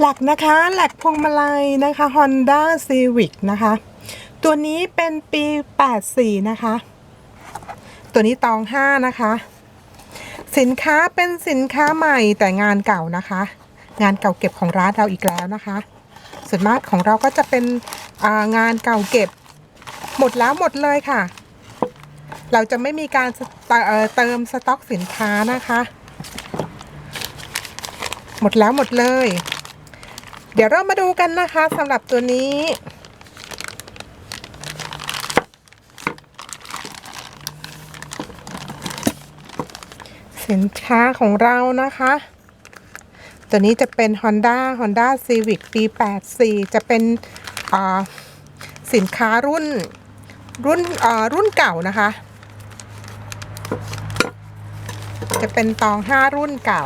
หลักนะคะหลักพวงมาลัยนะคะ Honda Civic นะคะ ตัวนี้เป็นปี 84 นะคะ ตัวนี้ตอง 5 นะคะ สินค้าเป็นสินค้าใหม่แต่งานเก่านะคะ งานเก่าเก็บของร้านเราอีกแล้วนะคะ ส่วนมากของเราก็จะเป็นางานเก่าเก็บหมดแล้วหมดเลยค่ะ เราจะไม่มีการเเติมสต็อกสินค้านะคะ หมดแล้วหมดเลย เดี๋ยวเรามาดูกันนะคะสำหรับตัวนี้ สินค้าของเรานะคะ ตัวนี้จะเป็น Honda Honda Civic ปี 84 จะเป็นอ่าสินค้ารุ่นรุ่นอ่ารุ่นเก่านะคะ จะเป็นตอง 5 รุ่นเก่า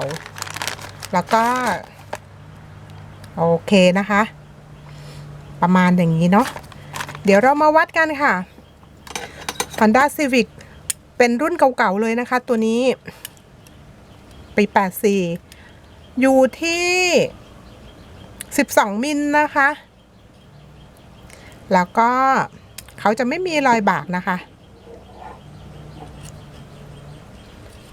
แล้วก็ โอเคนะคะ ประมาณอย่างนี้เนาะเดี๋ยวเรามาวัดกันค่ะ Honda Civic เป็นรุ่นเก่าๆเลยนะคะ ตัวนี้ ปี 84 อยู่ที่ 12 มิลนะคะ แล้วก็เขาจะไม่มีรอยบากนะคะ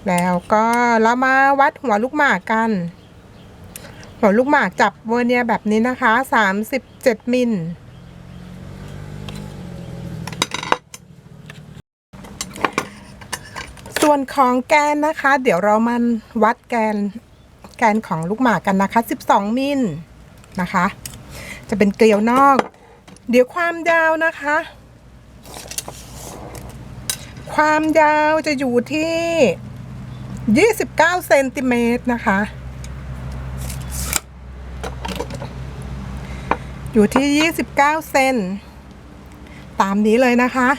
แล้วก็เรามาวัดหัวลูกหมากกัน หัวลูกหมากจับเวอร์เนียแบบนี้นะคะ 37 มิลส่วนของแกนนะคะ เดี๋ยวเรามันวัดแกนแกนของลูกหมากกันนะคะ 12 มิลนะคะ จะเป็นเกลียวนอก เดี๋ยวความยาวนะคะ ความยาวจะอยู่ที่ 29 เซนติเมตรนะคะ อยู่ที่ 29 เซนตามนี้เลยนะคะ